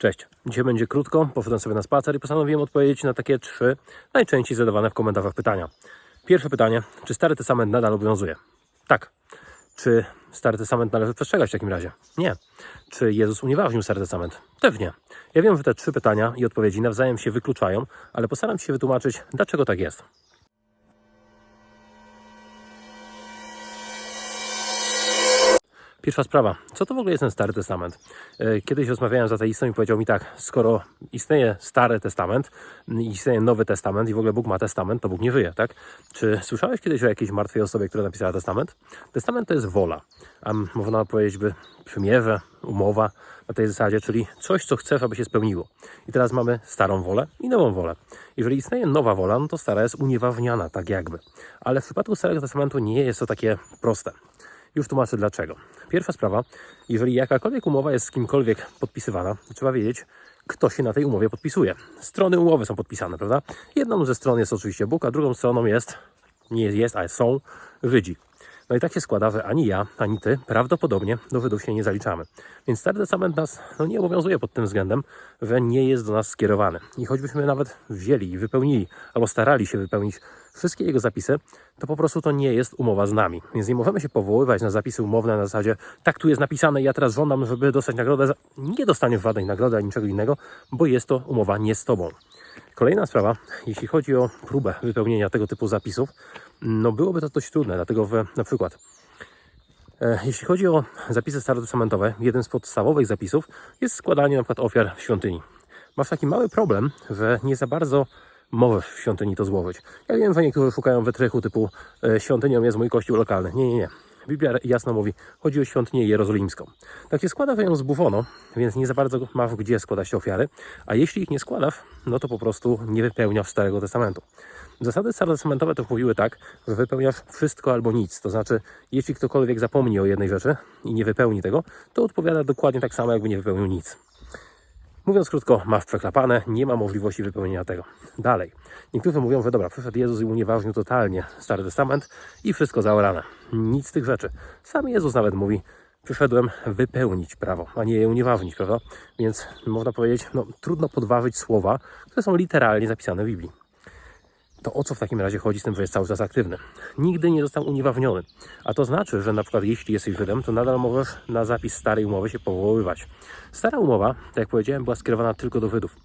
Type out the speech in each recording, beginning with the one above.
Cześć. Dzisiaj będzie krótko. Poszedłem sobie na spacer i postanowiłem odpowiedzieć na takie trzy najczęściej zadawane w komentarzach pytania. Pierwsze pytanie: czy Stary Testament nadal obowiązuje? Tak. Czy Stary Testament należy przestrzegać w takim razie? Nie. Czy Jezus unieważnił Stary Testament? Też nie. Ja wiem, że te trzy pytania i odpowiedzi nawzajem się wykluczają, ale postaram się wytłumaczyć, dlaczego tak jest. Pierwsza sprawa. Co to w ogóle jest ten Stary Testament? E, Kiedyś rozmawiałem z ateistą i powiedział mi tak, skoro istnieje Stary Testament, istnieje Nowy Testament i w ogóle Bóg ma testament, to Bóg nie żyje, tak? Czy słyszałeś kiedyś o jakiejś martwej osobie, która napisała testament? Testament to jest wola, a można powiedzieć by przymierze, umowa na tej zasadzie, czyli coś, co chcesz, aby się spełniło. I teraz mamy starą wolę i nową wolę. Jeżeli istnieje nowa wola, no to stara jest unieważniana, tak jakby. Ale w przypadku Starego Testamentu nie jest to takie proste. Już tłumaczę dlaczego. Pierwsza sprawa, jeżeli jakakolwiek umowa jest z kimkolwiek podpisywana, trzeba wiedzieć, kto się na tej umowie podpisuje. Strony umowy są podpisane, prawda? Jedną ze stron jest oczywiście Bóg, a drugą stroną jest, nie jest, ale są Żydzi. No i tak się składa, że ani ja, ani ty prawdopodobnie do Żydów się nie zaliczamy. Więc Stary Testament nas no, nie obowiązuje pod tym względem, że nie jest do nas skierowany. I choćbyśmy nawet wzięli i wypełnili, albo starali się wypełnić wszystkie jego zapisy, to po prostu to nie jest umowa z nami. Więc nie możemy się powoływać na zapisy umowne na zasadzie, tak tu jest napisane, ja teraz żądam, żeby dostać nagrodę. za-" Nie dostaniesz żadnej nagrody ani niczego innego, bo jest to umowa nie z tobą. Kolejna sprawa, jeśli chodzi o próbę wypełnienia tego typu zapisów, no byłoby to dość trudne, dlatego że na przykład e, jeśli chodzi o zapisy starotestamentowe, jeden z podstawowych zapisów jest składanie na przykład ofiar w świątyni. Masz taki mały problem, że nie za bardzo możesz w świątyni to złożyć. Ja wiem, że niektórzy szukają wytrychu typu e, świątynią jest mój kościół lokalny. Nie, nie, nie. Biblia jasno mówi, chodzi o świątynię jerozolimską. Tak się składa, że ją zbufono, więc nie za bardzo masz gdzie składać ofiary, a jeśli ich nie składasz, no to po prostu nie wypełniasz Starego Testamentu. Zasady starotestamentowe to mówiły tak, że wypełniasz wszystko albo nic. To znaczy, jeśli ktokolwiek zapomni o jednej rzeczy i nie wypełni tego, to odpowiada dokładnie tak samo, jakby nie wypełnił nic. Mówiąc krótko, masz przeklapane, nie ma możliwości wypełnienia tego. Dalej. Niektórzy mówią, że dobra, przyszedł Jezus i unieważnił totalnie Stary Testament i wszystko zaorane. Nic z tych rzeczy. Sam Jezus nawet mówi, przyszedłem wypełnić prawo, a nie je unieważnić, prawda? Więc można powiedzieć, no trudno podważyć słowa, które są literalnie zapisane w Biblii. To o co w takim razie chodzi z tym, że jest cały czas aktywny? Nigdy nie został uniewawniony. A to znaczy, że na przykład jeśli jesteś Żydem, to nadal możesz na zapis starej umowy się powoływać. Stara umowa, tak jak powiedziałem, była skierowana tylko do Żydów.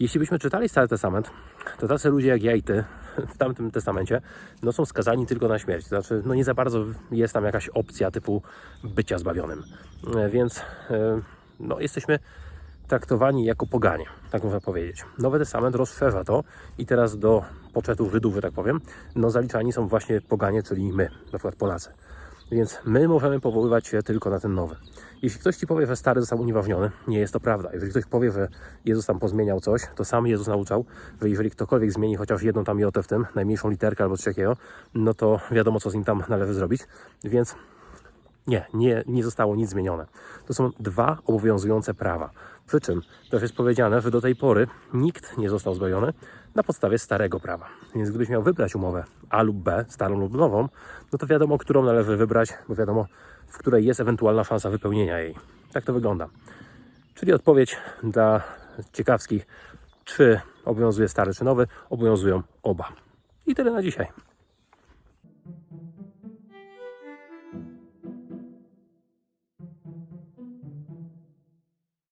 Jeśli byśmy czytali Stary Testament, to tacy ludzie jak ja i ty w tamtym testamencie no, są skazani tylko na śmierć. To znaczy, no nie za bardzo jest tam jakaś opcja typu bycia zbawionym. E, Więc e, no, jesteśmy traktowani jako poganie, tak można powiedzieć. Nowy Testament rozszerza to i teraz do poczetu Żydów, że tak powiem, no zaliczani są właśnie poganie, czyli my, na przykład Polacy. Więc my możemy powoływać się tylko na ten nowy. Jeśli ktoś ci powie, że stary został unieważniony, nie jest to prawda. Jeżeli ktoś powie, że Jezus tam pozmieniał coś, to sam Jezus nauczał, że jeżeli ktokolwiek zmieni chociaż jedną tam jotę w tym, najmniejszą literkę albo coś takiego, no to wiadomo, co z nim tam należy zrobić. Więc nie, nie, nie zostało nic zmienione. To są dwa obowiązujące prawa. Przy czym też jest powiedziane, że do tej pory nikt nie został zbawiony na podstawie starego prawa. Więc gdybyś miał wybrać umowę A lub B, starą lub nową, no to wiadomo, którą należy wybrać, bo wiadomo, w której jest ewentualna szansa wypełnienia jej. Tak to wygląda. Czyli odpowiedź dla ciekawskich, czy obowiązuje stary czy nowy, obowiązują oba. I tyle na dzisiaj.